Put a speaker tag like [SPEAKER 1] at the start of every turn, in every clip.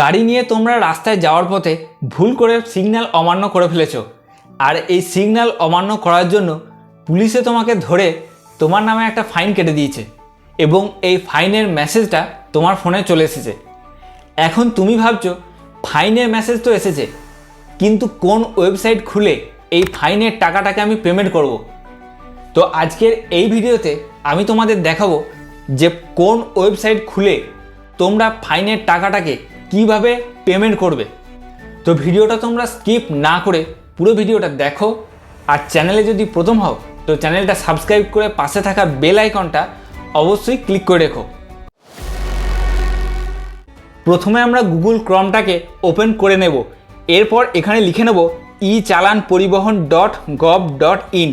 [SPEAKER 1] গাড়ি নিয়ে তোমরা রাস্তায় যাওয়ার পথে ভুল করে সিগন্যাল অমান্য করে ফেলেছ। আর এই সিগন্যাল অমান্য করার জন্য পুলিশে তোমাকে ধরে তোমার নামে একটা ফাইন কেটে দিয়েছে এবং এই ফাইনের মেসেজটা তোমার ফোনে চলে এসেছে। এখন তুমি ভাবছ, ফাইনের মেসেজ তো এসেছে, কিন্তু কোন ওয়েবসাইট খুলে এই ফাইনের টাকাটাকে আমি পেমেন্ট করব? তো আজকের এই ভিডিওতে আমি তোমাদের দেখাবো যে কোন ওয়েবসাইট খুলে তোমরা ফাইনের টাকাটাকে কীভাবে পেমেন্ট করবে? তো ভিডিওটা তোমরা স্কিপ না করে পুরো ভিডিওটা দেখো। আর চ্যানেলে যদি প্রথম হও, তো চ্যানেলটা সাবস্ক্রাইব করে পাশে থাকা বেল আইকনটা অবশ্যই ক্লিক করে রেখো। প্রথমে আমরা গুগল ক্রমটাকে ওপেন করে নেব। এরপর এখানে লিখে নেব ই চালান পরিবহন ডট গভ ডট ইন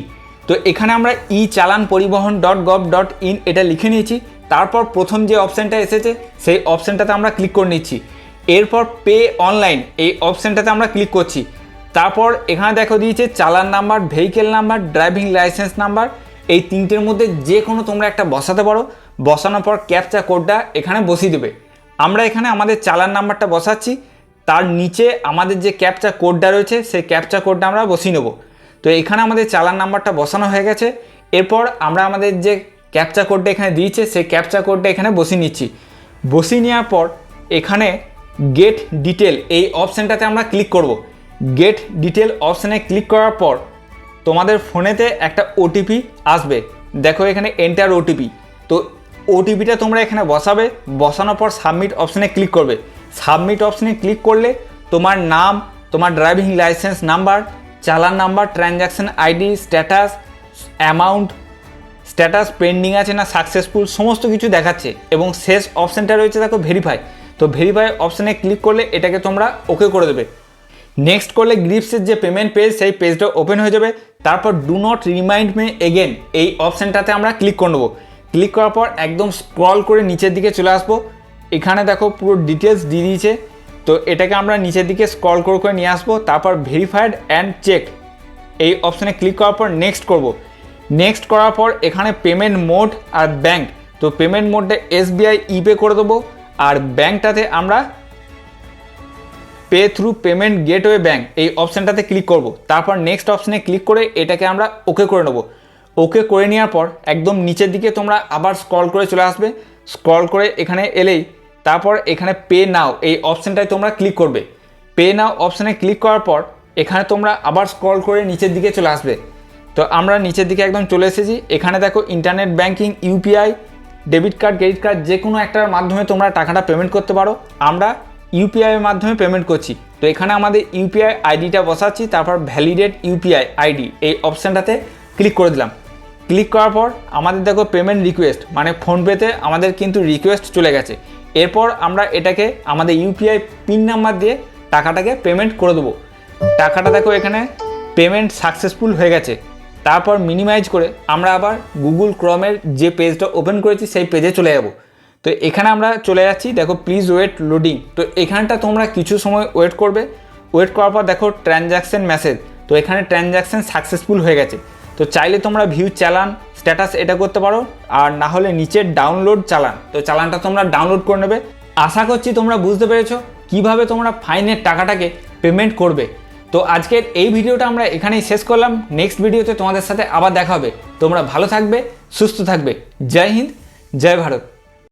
[SPEAKER 1] তো এখানে আমরা ই চালান পরিবহন ডট গভ ডট ইন এটা লিখে নিয়েছি। তারপর প্রথম যে অপশানটা এসেছে, সেই অপশানটাতে আমরা ক্লিক করে নিচ্ছি। এরপর পে অনলাইন এই অপশানটাতে আমরা ক্লিক করছি। তারপর এখানে দেখো দিয়েছে চালান number, vehicle number, driving licence number. এই তিনটের মধ্যে যে কোনো তোমরা একটা বসাতে পারো। বসানোর পর ক্যাপচা কোডটা এখানে বসিয়ে দেবে। আমরা এখানে আমাদের চালান নাম্বারটা বসাচ্ছি। তার নিচে আমাদের যে ক্যাপচা কোডটা রয়েছে, সেই ক্যাপচা কোডটা আমরা বসিয়ে নেব। তো এখানে আমাদের চালান নাম্বারটা বসানো হয়ে গেছে। এরপর আমরা আমাদের যে ক্যাপচা কোডটা এখানে দিয়েছে, সেই ক্যাপচা কোডটা এখানে বসিয়ে নিচ্ছি। বসিয়ে নেওয়ার পর এখানে গেট ডিটেল এই অপশানটাতে আমরা ক্লিক করব। গেট ডিটেল অপশানে ক্লিক করার পর তোমাদের ফোনেতে একটা ওটিপি আসবে। দেখো এখানে এন্টার ওটিপি তো ওটিপিটা তোমরা এখানে বসাবে। বসানোর পর সাবমিট অপশানে ক্লিক করবে। সাবমিট অপশানে ক্লিক করলে তোমার নাম, তোমার ড্রাইভিং লাইসেন্স নাম্বার চালান number transaction ID status amount status pending আছে না সাকসেসফুল সমস্ত কিছু দেখাচ্ছে। এবং শেষ অপশানটা রয়েছে দেখো ভেরিফাই তো ভেরিফাই অপশানে ক্লিক করলে এটাকে তোমরা ওকে করে দেবে। নেক্সট করলে গ্রিপসের যে পেমেন্ট পেজ সেই পেজটা ওপেন হয়ে যাবে। তারপর do not remind me again এই অপশানটাতে আমরা ক্লিক করে নেব। ক্লিক করার পর একদম স্ক্রল করে নিচের দিকে চলে আসব। এখানে দেখো পুরো ডিটেলস দিয়ে দিয়েছে। তো এটাকে আমরা নিচের দিকে স্ক্রল করে করে নিয়ে আসব। তারপর ভেরিফাইড অ্যান্ড চেক এই অপশানে ক্লিক করার পর নেক্সট করব। নেক্সট করার পর এখানে পেমেন্ট মোড আর ব্যাঙ্ক তো পেমেন্ট মোডটা এসবিআই ইপে করে দেবো। আর ব্যাঙ্কটাতে আমরা pay through payment gateway bank এই অপশানটাতে ক্লিক করব। তারপর নেক্সট অপশানে ক্লিক করে এটাকে আমরা ওকে করে নেব। ওকে করে নেওয়ার পর একদম নিচের দিকে তোমরা আবার স্ক্রল করে চলে আসবে। স্ক্রল করে এখানে এলেই তারপর এখানে পে নাও এই অপশানটায় তোমরা ক্লিক করবে। পে নাও অপশানে ক্লিক করার পর এখানে তোমরা আবার স্ক্রল করে নিচের দিকে চলে আসবে। তো আমরা নিচের দিকে একদম চলে এসেছি। এখানে দেখো internet banking UPI debit card credit card যে কোনো একটার মাধ্যমে তোমরা টাকাটা পেমেন্ট করতে পারো। আমরা ইউপিআই এর মাধ্যমে পেমেন্ট করছি। তো এখানে আমাদের ইউপিআই আইডিটা বসাচ্ছি, তারপর ভ্যালিডেট ইউপিআই আইডি এই অপশানটাতে ক্লিক করে দিলাম। ক্লিক করার পর আমাদের দেখো পেমেন্ট রিকোয়েস্ট মানে ফোনপেতে আমাদের কিন্তু রিকোয়েস্ট চলে গেছে। এরপর আমরা এটাকে আমাদের ইউপিআই পিন নাম্বার দিয়ে টাকাটাকে পেমেন্ট করে দেবো। টাকাটা দেখো এখানে পেমেন্ট সাকসেসফুল হয়ে গেছে। তারপর মিনিমাইজ করে আমরা আবার গুগল ক্রমের যে পেজটা ওপেন করেছি, সেই পেজে চলে যাব। তো এখানে আমরা চলে যাচ্ছি। দেখো প্লিজ ওয়েট লোডিং তো এখানটা তোমরা কিছু সময় ওয়েট করবে। ওয়েট করার পর দেখো ট্রানজ্যাকশন মেসেজ তো এখানে ট্রানজ্যাকশন সাকসেসফুল হয়ে গেছে। তো চাইলে তোমরা ভিউ চালান স্ট্যাটাস এটা করতে পারো। আর না হলে নিচের ডাউনলোড চালান। তো চালানটা তোমরা ডাউনলোড করে নেবে। আশা করছি তোমরা বুঝতে পেরেছ কীভাবে তোমরা ফাইনের টাকাটাকে পেমেন্ট করবে। তো আজকের এই ভিডিওটা আমরা এখানেই শেষ করলাম। নেক্সট ভিডিওতে তোমাদের সাথে আবার দেখা হবে। তোমরা ভালো থাকবে, সুস্থ থাকবে। জয় হিন্দ, জয় ভারত।